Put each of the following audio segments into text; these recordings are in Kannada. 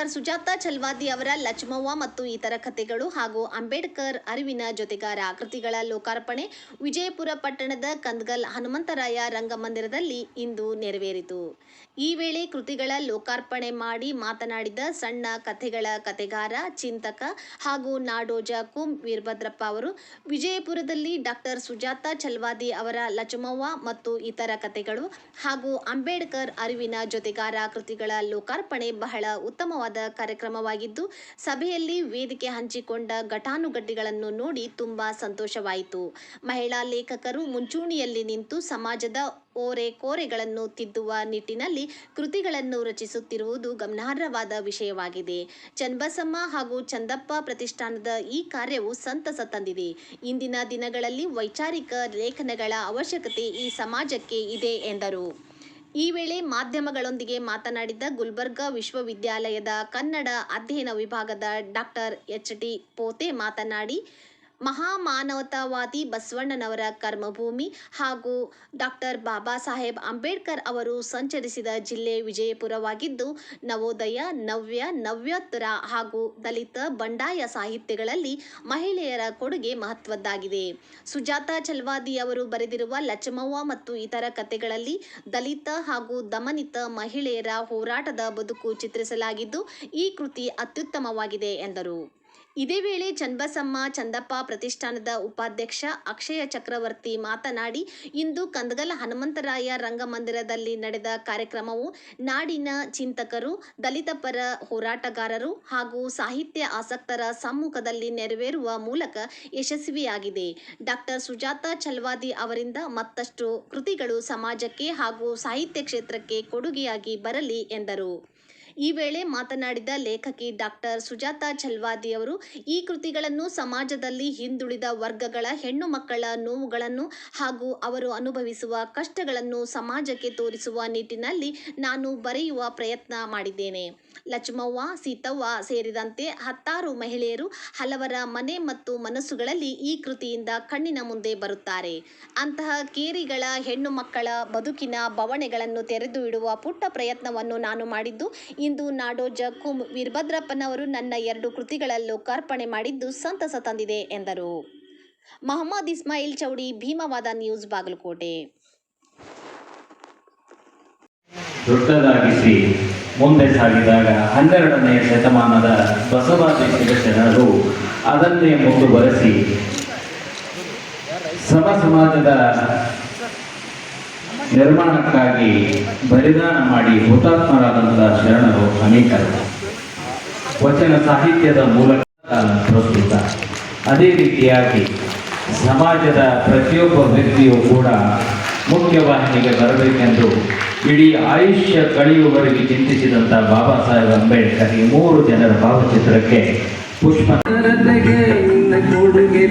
ಡಾಕ್ಟರ್ ಸುಜಾತಾ ಚಲ್ವಾದಿ ಅವರ ಲಚ್ಮವ್ವ ಮತ್ತು ಇತರ ಕಥೆಗಳು ಹಾಗೂ ಅಂಬೇಡ್ಕರ್ ಅರಿವಿನ ಜೊತೆಗಾರ ಕೃತಿಗಳ ಲೋಕಾರ್ಪಣೆ ವಿಜಯಪುರ ಪಟ್ಟಣದ ಕಂದ್ಗಲ್ ಹನುಮಂತರಾಯ ರಂಗಮಂದಿರದಲ್ಲಿ ಇಂದು ನೆರವೇರಿತು. ಈ ವೇಳೆ ಕೃತಿಗಳ ಲೋಕಾರ್ಪಣೆ ಮಾಡಿ ಮಾತನಾಡಿದ ಸಣ್ಣ ಕಥೆಗಳ ಕಥೆಗಾರ, ಚಿಂತಕ ಹಾಗೂ ನಾಡೋಜ ಕುಂ ವೀರಭದ್ರಪ್ಪ ಅವರು, ವಿಜಯಪುರದಲ್ಲಿ ಡಾಕ್ಟರ್ ಸುಜಾತಾ ಚಲ್ವಾದಿ ಅವರ ಲಚ್ಮವ್ವ ಮತ್ತು ಇತರ ಕಥೆಗಳು ಹಾಗೂ ಅಂಬೇಡ್ಕರ್ ಅರಿವಿನ ಜೊತೆಗಾರ ಕೃತಿಗಳ ಲೋಕಾರ್ಪಣೆ ಬಹಳ ಉತ್ತಮವಾದ ಕಾರ್ಯಕ್ರಮವಾಗಿದ್ದು, ಸಭೆಯಲ್ಲಿ ವೇದಿಕೆ ಹಂಚಿಕೊಂಡ ಘಟಾನುಘಟಿಗಳನ್ನು ನೋಡಿ ತುಂಬಾ ಸಂತೋಷವಾಯಿತು. ಮಹಿಳಾ ಲೇಖಕರು ಮುಂಚೂಣಿಯಲ್ಲಿ ನಿಂತು ಸಮಾಜದ ಓರೆ ಕೋರೆಗಳನ್ನು ತಿದ್ದುವ ನಿಟ್ಟಿನಲ್ಲಿ ಕೃತಿಗಳನ್ನು ರಚಿಸುತ್ತಿರುವುದು ಗಮನಾರ್ಹವಾದ ವಿಷಯವಾಗಿದೆ. ಚನ್ನಬಸಮ್ಮ ಹಾಗೂ ಚಂದಪ್ಪ ಪ್ರತಿಷ್ಠಾನದ ಈ ಕಾರ್ಯವು ಸಂತಸ ತಂದಿದೆ. ಇಂದಿನ ದಿನಗಳಲ್ಲಿ ವೈಚಾರಿಕ ಲೇಖನಗಳ ಅವಶ್ಯಕತೆ ಈ ಸಮಾಜಕ್ಕೆ ಇದೆ ಎಂದರು. ಈ ವೇಳೆ ಮಾಧ್ಯಮಗಳೊಂದಿಗೆ ಮಾತನಾಡಿದ ಗುಲ್ಬರ್ಗಾ ವಿಶ್ವವಿದ್ಯಾಲಯದ ಕನ್ನಡ ಅಧ್ಯಯನ ವಿಭಾಗದ ಡಾಕ್ಟರ್ ಎಚ್ ಟಿ ಪೋತೆ ಮಾತನಾಡಿ ಮಹಾಮಾನವತಾವಾದಿ ಬಸವಣ್ಣನವರ ಕರ್ಮಭೂಮಿ ಹಾಗೂ ಡಾಕ್ಟರ್ ಬಾಬಾ ಸಾಹೇಬ್ ಅಂಬೇಡ್ಕರ್ ಅವರು ಸಂಚರಿಸಿದ ಜಿಲ್ಲೆ ವಿಜಯಪುರವಾಗಿದ್ದು, ನವೋದಯ, ನವ್ಯ, ನವ್ಯೋತ್ತರ ಹಾಗೂ ದಲಿತ ಬಂಡಾಯ ಸಾಹಿತ್ಯಗಳಲ್ಲಿ ಮಹಿಳೆಯರ ಕೊಡುಗೆ ಮಹತ್ವದ್ದಾಗಿದೆ. ಸುಜಾತ ಚಲ್ವಾದಿ ಅವರು ಬರೆದಿರುವ ಲಚಮವ್ವ ಮತ್ತು ಇತರ ಕಥೆಗಳಲ್ಲಿ ದಲಿತ ಹಾಗೂ ದಮನಿತ ಮಹಿಳೆಯರ ಹೋರಾಟದ ಬದುಕು ಚಿತ್ರಿಸಲಾಗಿದ್ದು, ಈ ಕೃತಿ ಅತ್ಯುತ್ತಮವಾಗಿದೆ ಎಂದರು. ಇದೇ ವೇಳೆ ಚನ್ನಬಸಮ್ಮ ಚಂದಪ್ಪ ಪ್ರತಿಷ್ಠಾನದ ಉಪಾಧ್ಯಕ್ಷ ಅಕ್ಷಯ ಚಕ್ರವರ್ತಿ ಮಾತನಾಡಿ, ಇಂದು ಕಂದಗಲ ಹನುಮಂತರಾಯ ರಂಗಮಂದಿರದಲ್ಲಿ ನಡೆದ ಕಾರ್ಯಕ್ರಮವು ನಾಡಿನ ಚಿಂತಕರು ದಲಿತ ಪರ ಹೋರಾಟಗಾರರು ಹಾಗೂ ಸಾಹಿತ್ಯ ಆಸಕ್ತರ ಸಮ್ಮುಖದಲ್ಲಿ ನೆರವೇರುವ ಮೂಲಕ ಯಶಸ್ವಿಯಾಗಿದೆ. ಡಾಕ್ಟರ್ ಸುಜಾತ ಛಲ್ವಾದಿ ಅವರಿಂದ ಮತ್ತಷ್ಟು ಕೃತಿಗಳು ಸಮಾಜಕ್ಕೆ ಹಾಗೂ ಸಾಹಿತ್ಯ ಕ್ಷೇತ್ರಕ್ಕೆ ಕೊಡುಗೆಯಾಗಿ ಬರಲಿ ಎಂದರು. ಈ ವೇಳೆ ಮಾತನಾಡಿದ ಲೇಖಕಿ ಡಾಕ್ಟರ್ ಸುಜಾತ ಛಲ್ವಾದಿ ಅವರು, ಈ ಕೃತಿಗಳನ್ನು ಸಮಾಜದಲ್ಲಿ ಹಿಂದುಳಿದ ವರ್ಗಗಳ ಹೆಣ್ಣು ಮಕ್ಕಳ ನೋವುಗಳನ್ನು ಹಾಗೂ ಅವರು ಅನುಭವಿಸುವ ಕಷ್ಟಗಳನ್ನು ಸಮಾಜಕ್ಕೆ ತೋರಿಸುವ ನಿಟ್ಟಿನಲ್ಲಿ ನಾನು ಬರೆಯುವ ಪ್ರಯತ್ನ ಮಾಡಿದ್ದೇನೆ. ಲಕ್ಷ್ಮವ್ವ ಸೀತವ್ವ ಸೇರಿದಂತೆ ಹತ್ತಾರು ಮಹಿಳೆಯರು ಹಲವರ ಮನೆ ಮತ್ತು ಮನಸ್ಸುಗಳಲ್ಲಿ ಈ ಕೃತಿಯಿಂದ ಕಣ್ಣಿನ ಮುಂದೆ ಬರುತ್ತಾರೆ. ಅಂತಹ ಕೇರಿಗಳ ಹೆಣ್ಣು ಮಕ್ಕಳ ಬದುಕಿನ ಬವಣೆಗಳನ್ನು ತೆರೆದು ಇಡುವ ಪುಟ್ಟ ಪ್ರಯತ್ನವನ್ನು ನಾನು ಮಾಡಿದ್ದು ಇಂದು ನಾಡೋಜ ಕುಂ ವೀರಭದ್ರಪ್ಪನವರು ನನ್ನ ಎರಡು ಕೃತಿಗಳ ಲೋಕಾರ್ಪಣೆ ಮಾಡಿದ್ದು ಸಂತಸ ತಂದಿದೆ, ಎಂದರು. ಮಹಮ್ಮದ್ ಇಸ್ಮಾಯಿಲ್ ಚೌಡಿ, ಭೀಮವಾದ ನ್ಯೂಸ್, ಬಾಗಲಕೋಟೆ. ದೊಡ್ಡದಾಗಿಸಿ ಮುಂದೆ ಸಾಗಿದಾಗ ಹನ್ನೆರಡನೆಯ ಶತಮಾನದ ಬಸವಾದಿ ಜನರು ಅದನ್ನೇ ಮುಂದುವರೆಸಿ ಸಮ ಸಮಾಜದ ನಿರ್ಮಾಣಕ್ಕಾಗಿ ಬಲಿದಾನ ಮಾಡಿ ಹುತಾತ್ಮರಾದಂತಹ ಶರಣರು ಅನೇಕರು. ವಚನ ಸಾಹಿತ್ಯದ ಮೂಲಕ ಪ್ರಸ್ತುತ. ಅದೇ ರೀತಿಯಾಗಿ ಸಮಾಜದ ಪ್ರತಿಯೊಬ್ಬ ವ್ಯಕ್ತಿಯೂ ಕೂಡ ಮುಖ್ಯವಾಹಿನಿಗೆ ಬರಬೇಕೆಂದು ಇಡೀ ಆಯುಷ್ಯ ಕಳೆಯುವವರೆಗೆ ಚಿಂತಿಸಿದಂಥ ಬಾಬಾ ಸಾಹೇಬ್ ಅಂಬೇಡ್ಕರ್ ಈ ಮೂರು ಜನರ ಭಾವಚಿತ್ರಕ್ಕೆ ಪುಷ್ಪ. ಕೊಡುಗೆ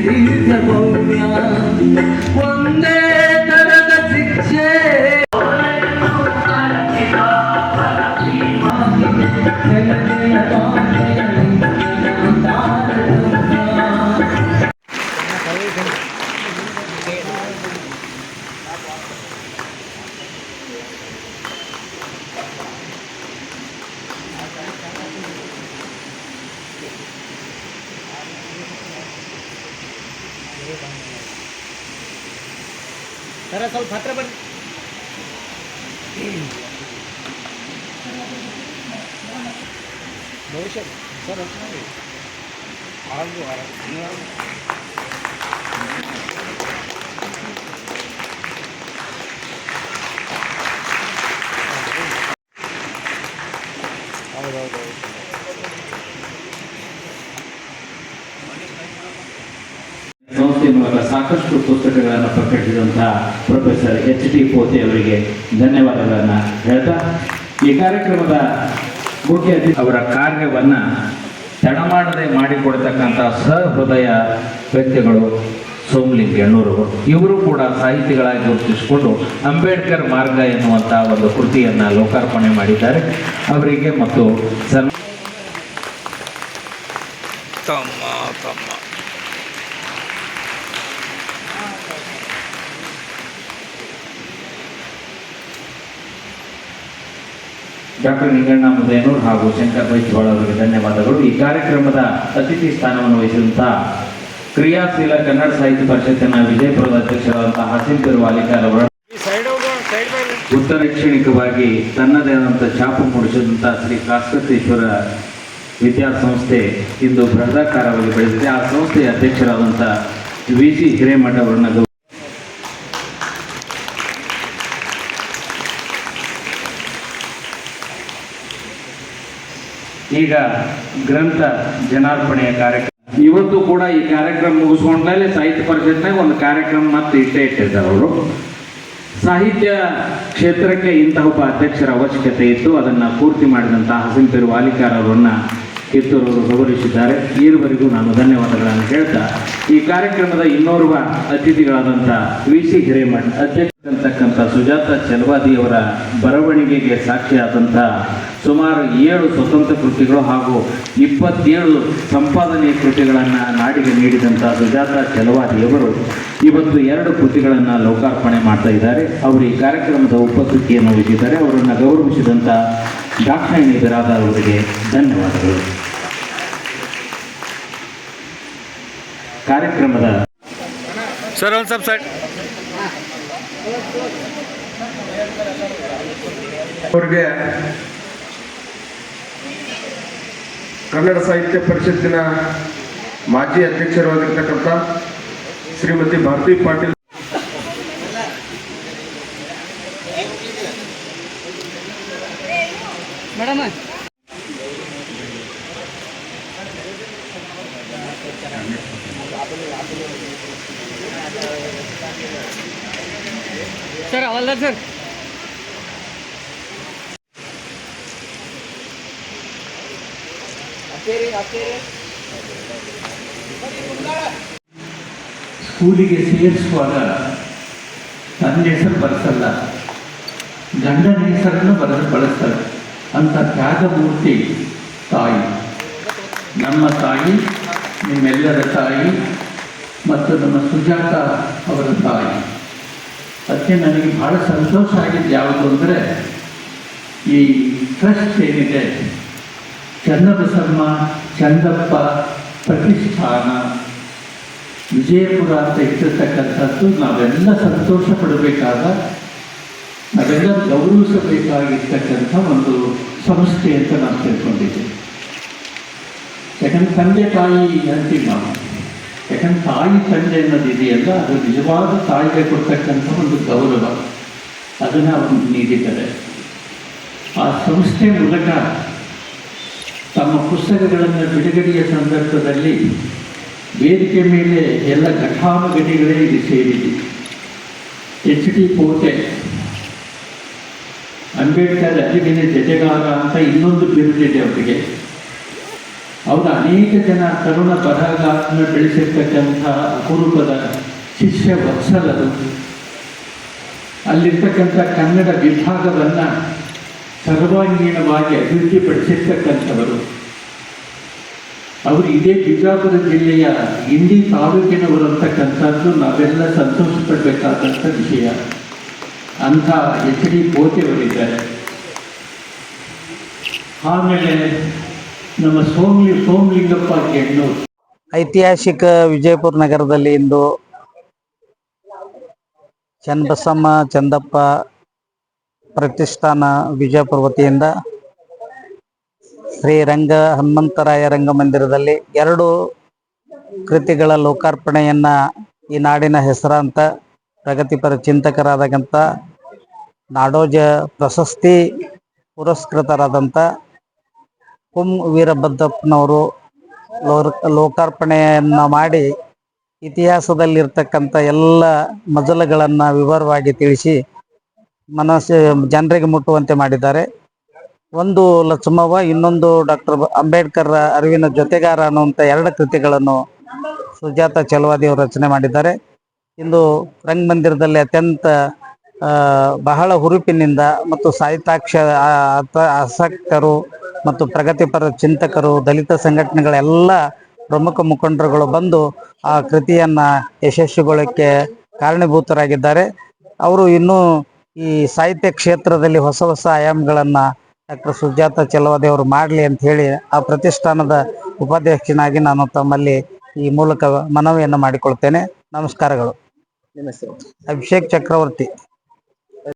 ಸರ ಸ್ವಲ್ಪ ಹತ್ರ ಬನ್ನಿ ಬಹುಶಃ ಸರ್ ಹೌದೌದು ಸಂಸ್ಥೆ ಮೂಲಕ ಸಾಕಷ್ಟು ಪುಸ್ತಕಗಳನ್ನು ಪ್ರಕಟಿಸಿದಂತಹ ಪ್ರೊಫೆಸರ್ ಎಚ್ ಟಿ ಪೋತೆ ಅವರಿಗೆ ಧನ್ಯವಾದಗಳನ್ನು ಹೇಳ್ತಾ, ಈ ಕಾರ್ಯಕ್ರಮದ ಮುಖ್ಯ ಅತಿಥಿ ಅವರ ಕಾರ್ಯವನ್ನ ತಡಮಾಡದೆ ಮಾಡಿಕೊಡ್ತಕ್ಕಂಥ ಸಹೃದಯ ವ್ಯಕ್ತಿಗಳು ಸೋಮಲಿಂಗ ಎಣ್ಣೂರು ಇವರು ಕೂಡ ಸಾಹಿತಿಗಳಾಗಿ ಗುರುತಿಸಿಕೊಂಡು ಅಂಬೇಡ್ಕರ್ ಮಾರ್ಗ ಎನ್ನುವಂಥ ಒಂದು ಕೃತಿಯನ್ನು ಲೋಕಾರ್ಪಣೆ ಮಾಡಿದ್ದಾರೆ. ಅವರಿಗೆ ಮತ್ತು ಸನ್ ತಮ್ಮ ತಮ್ಮ. ಡಾಕ್ಟರ್ ನಿಂಗಣ್ಣ ಮುದೇನೂರ್ ಹಾಗೂ ಶಂಕರ್ ಬೈಜ್ವಾಳ್ ಅವರಿಗೆ ಧನ್ಯವಾದಗಳು. ಈ ಕಾರ್ಯಕ್ರಮದ ಅತಿಥಿ ಸ್ಥಾನವನ್ನು ವಹಿಸಿದಂತಹ ಕ್ರಿಯಾಶೀಲ ಕನ್ನಡ ಸಾಹಿತ್ಯ ಪರಿಷತ್ತಿನ ವಿಜಯಪುರದ ಅಧ್ಯಕ್ಷರಾದಂತಹ ಹಸೀಂ ವಾಲಿಕಾರ್ ಅವರ ಉತ್ತರೈಕ್ಷಣಿಕವಾಗಿ ತನ್ನದೇ ಆದಂಥ ಛಾಪು ಮೂಡಿಸಿದಂಥ ಶ್ರೀ ಕಾಸ್ಕತೇಶ್ವರ ವಿದ್ಯಾಸಂಸ್ಥೆ ಇಂದು ಬೃಹದಾಕಾರವಾಗಿ ಬೆಳೆದಿದೆ. ಆ ಸಂಸ್ಥೆಯ ಅಧ್ಯಕ್ಷರಾದಂಥ ವಿ ಜಿ ಹಿರೇಮಠ ಅವರನ್ನ ಈಗ ಗ್ರಂಥ ಜನಾರ್ಪಣೆಯ ಕಾರ್ಯಕ್ರಮ. ಇವತ್ತು ಕೂಡ ಈ ಕಾರ್ಯಕ್ರಮ ಮುಗಿಸ್ಕೊಂಡ್ಮೇಲೆ ಸಾಹಿತ್ಯ ಪರಿಷತ್ನಾಗ ಒಂದು ಕಾರ್ಯಕ್ರಮ ಮತ್ತೆ ಇಟ್ಟೇ ಇಟ್ಟಿದ್ದಾರೆ ಅವರು. ಸಾಹಿತ್ಯ ಕ್ಷೇತ್ರಕ್ಕೆ ಇಂತಹ ಒಬ್ಬ ಅಧ್ಯಕ್ಷರ ಅವಶ್ಯಕತೆ ಇತ್ತು. ಅದನ್ನು ಪೂರ್ತಿ ಮಾಡಿದಂತಹ ಹಸಿಂಪೇರು ವಾಲಿಕಾರ್ ಅವರನ್ನ ಕಿತ್ತೂರವರು ಗೌರವಿಸಿದ್ದಾರೆ ಈವರೆಗೂ ನಾನು ಧನ್ಯವಾದಗಳನ್ನು ಹೇಳ್ತಾ, ಈ ಕಾರ್ಯಕ್ರಮದ ಇನ್ನೋರ್ವ ಅತಿಥಿಗಳಾದಂಥ ವಿ ಸಿ ಹಿರೇಮಠ್ ಅಧ್ಯಕ್ಷ ಸುಜಾತ ಚಲವಾದಿಯವರ ಬರವಣಿಗೆಗೆ ಸಾಕ್ಷಿಯಾದಂಥ ಸುಮಾರು ಏಳು ಸ್ವತಂತ್ರ ಕೃತಿಗಳು ಹಾಗೂ ಇಪ್ಪತ್ತೇಳು ಸಂಪಾದನೆಯ ಕೃತಿಗಳನ್ನು ನಾಡಿಗೆ ನೀಡಿದಂಥ ಸುಜಾತ ಚಲವಾದಿಯವರು ಇವತ್ತು ಎರಡು ಕೃತಿಗಳನ್ನು ಲೋಕಾರ್ಪಣೆ ಮಾಡ್ತಾ ಇದ್ದಾರೆ. ಅವರು ಈ ಕಾರ್ಯಕ್ರಮದ ಉಪಸ್ಥಿತಿಯನ್ನು ವಹಿಸಿದ್ದಾರೆ. ಅವರನ್ನು ಗೌರವಿಸಿದಂಥ ದಾಕ್ಷಾಯಣಿ ಅವರಿಗೆ ಧನ್ಯವಾದಗಳು. ಕಾರ್ಯಕ್ರಮದ ಸರ್ ಒಂದು ಸ್ವಲ್ಪ ಸೈಡ್ ಅವ್ರಿಗೆ ಕನ್ನಡ ಸಾಹಿತ್ಯ ಪರಿಷತ್ತಿನ ಮಾಜಿ ಅಧ್ಯಕ್ಷರಾಗಿರ್ತಕ್ಕಂಥ ಶ್ರೀಮತಿ ಭಾರತಿ ಪಾಟೀಲ್. ಸರ್, ಅವಲ್ಲ ಸರ್. ಸ್ಕೂಲಿಗೆ ಸೇರಿಸುವಾಗ ನನ್ನ ಹೆಸರು ಬರೆಸಲ್ಲ. ಗಂಡನ ಹೆಸರನ್ನು ಬರೆದು ಬಳಸ್ತಾರೆ ಅಂತ ತ್ಯಾಗಮೂರ್ತಿ ತಾಯಿ. ನಮ್ಮ ತಾಯಿ, ನಿಮ್ಮೆಲ್ಲರ ತಾಯಿ ಮತ್ತು ನಮ್ಮ ಸುಜಾತ ಅವರ ತಾಯಿ. ಅದಕ್ಕೆ ನನಗೆ ಬಹಳ ಸಂತೋಷ ಆಗಿದ್ದು ಯಾವುದು ಅಂದರೆ, ಈ ಟ್ರಸ್ಟ್ ಏನಿದೆ ಚನ್ನಬಸಮ್ಮ ಚಂದಪ್ಪ ಪ್ರತಿಷ್ಠಾನ, ವಿಜಯಪುರ ಅಂತ ಇಟ್ಟಿರ್ತಕ್ಕಂಥದ್ದು ನಾವೆಲ್ಲ ಸಂತೋಷ ಪಡಬೇಕಾದ ನಾವೆಲ್ಲ ಗೌರವಿಸಬೇಕಾಗಿರ್ತಕ್ಕಂಥ ಒಂದು ಸಂಸ್ಥೆ ಅಂತ ನಾನು ತಿಳ್ಕೊಂಡಿದ್ದೆ ಯಾಕಂದ್ರೆ ತಂದೆ ತಾಯಿ ಅಂತೀವಿ ನಾವು ಯಾಕಂದ್ರೆ ತಾಯಿ ತಂದೆ ಅನ್ನೋದಿದೆಯಲ್ಲ ಅದು ನಿಜವಾದ ತಾಯಿಗೆ ಕೊಡ್ತಕ್ಕಂಥ ಒಂದು ಗೌರವ. ಅದನ್ನು ಅವರು ನೀಡಿದ್ದಾರೆ. ಆ ಸಂಸ್ಥೆ ಮೂಲಕ ತಮ್ಮ ಪುಸ್ತಕಗಳನ್ನು ಬಿಡುಗಡೆಯ ಸಂದರ್ಭದಲ್ಲಿ ವೇದಿಕೆ ಮೇಲೆ ಎಲ್ಲ ಘಟಾನುಘಟಿಗಳೇ ಇಲ್ಲಿ ಸೇರಿದೆ ಎಚ್ ಡಿ ಕೋಟೆ, ಅಂಬೇಡ್ಕರ್ ಅರಿವಿನ ಜತೆಗಾರ ಅಂತ ಇನ್ನೊಂದು ಬಿರುದಿದೆ ಅವರಿಗೆ. ಅವರು ಅನೇಕ ಜನ ತರುಣ ಬರಹಗಾರರನ್ನು ಬೆಳೆಸಿರ್ತಕ್ಕಂಥ ಅಪರೂಪದ ಶಿಷ್ಯ ವತ್ಸಲರು ಅಲ್ಲಿರ್ತಕ್ಕಂಥ ಕನ್ನಡ ವಿಭಾಗವನ್ನು ಸರ್ವಾಂಗೀಣವಾಗಿ ಅಭಿವೃದ್ಧಿಪಡಿಸಿರ್ತಕ್ಕಂಥವರು. ಅವರು ಇದೇ ಬಿಜಾಪುರ ಜಿಲ್ಲೆಯ ಇಂಡಿ ತಾಲೂಕಿನವರು ಅಂತಕ್ಕಂಥದ್ದು ನಾವೆಲ್ಲ ಸಂತೋಷ ಪಡಬೇಕಾದಂಥ ವಿಷಯ. ಅಂಥ ಎಚ್ ಡಿ ಪೋತೆಯವರಿದ್ದಾರೆ ಆಮೇಲೆ ನಮ್ಮ ಸೋಮ್ಲಿ ಸೋಮಲಿಂಗಪ್ಪ ಐತಿಹಾಸಿಕ ವಿಜಯಪುರ ನಗರದಲ್ಲಿ ಇಂದು ಚನ್ನಬಸಮ್ಮ ಚಂದಪ್ಪ ಪ್ರತಿಷ್ಠಾನ ವಿಜಯಪುರ ವತಿಯಿಂದ ಶ್ರೀ ರಂಗ ಹನುಮಂತರಾಯ ರಂಗಮಂದಿರದಲ್ಲಿ ಎರಡು ಕೃತಿಗಳ ಲೋಕಾರ್ಪಣೆಯನ್ನ ಈ ನಾಡಿನ ಹೆಸರಾಂತ ಪ್ರಗತಿಪರ ಚಿಂತಕರಾದಂಥ ನಾಡೋಜ ಪ್ರಶಸ್ತಿ ಪುರಸ್ಕೃತರಾದಂಥ ಕುಂ ವೀರಭದ್ರಪ್ಪನವರು ಲೋಕಾರ್ಪಣೆಯನ್ನ ಮಾಡಿ ಇತಿಹಾಸದಲ್ಲಿರ್ತಕ್ಕಂಥ ಎಲ್ಲ ಮಜಲುಗಳನ್ನು ವಿವರವಾಗಿ ತಿಳಿಸಿ ಮನಸ್ಸು ಜನರಿಗೆ ಮುಟ್ಟುವಂತೆ ಮಾಡಿದ್ದಾರೆ. ಒಂದು ಲಕ್ಷ್ಮವ್ವ, ಇನ್ನೊಂದು ಡಾಕ್ಟರ್ ಅಂಬೇಡ್ಕರ್ ಅರಿವಿನ ಜೊತೆಗಾರ ಅನ್ನುವಂಥ ಎರಡು ಕೃತಿಗಳನ್ನು ಸುಜಾತ ಚಲವಾದಿ ಅವರು ರಚನೆ ಮಾಡಿದ್ದಾರೆ. ಇಂದು ರಂಗಮಂದಿರದಲ್ಲಿ ಅತ್ಯಂತ ಬಹಳ ಹುರುಪಿನಿಂದ ಮತ್ತು ಸಾಹಿತ್ಯಾಕ್ಷ ಆಸಕ್ತರು ಮತ್ತು ಪ್ರಗತಿಪರ ಚಿಂತಕರು ದಲಿತ ಸಂಘಟನೆಗಳೆಲ್ಲ ಪ್ರಮುಖ ಮುಖಂಡರುಗಳು ಬಂದು ಆ ಕೃತಿಯನ್ನು ಯಶಸ್ವಿಗೊಳ್ಳಕ್ಕೆ ಕಾರಣೀಭೂತರಾಗಿದ್ದಾರೆ. ಅವರು ಇನ್ನೂ ಈ ಸಾಹಿತ್ಯ ಕ್ಷೇತ್ರದಲ್ಲಿ ಹೊಸ ಹೊಸ ಆಯಾಮಗಳನ್ನು ಡಾಕ್ಟರ್ ಸುಜಾತ ಚೆಲವಾದಿ ಅವರು ಮಾಡಲಿ ಅಂತ ಹೇಳಿ ಆ ಪ್ರತಿಷ್ಠಾನದ ಉಪಾಧ್ಯಕ್ಷನಾಗಿ ನಾನು ತಮ್ಮಲ್ಲಿ ಈ ಮೂಲಕ ಮನವಿಯನ್ನು ಮಾಡಿಕೊಳ್ತೇನೆ. ನಮಸ್ಕಾರಗಳು. ಅಭಿಷೇಕ್ ಚಕ್ರವರ್ತಿ.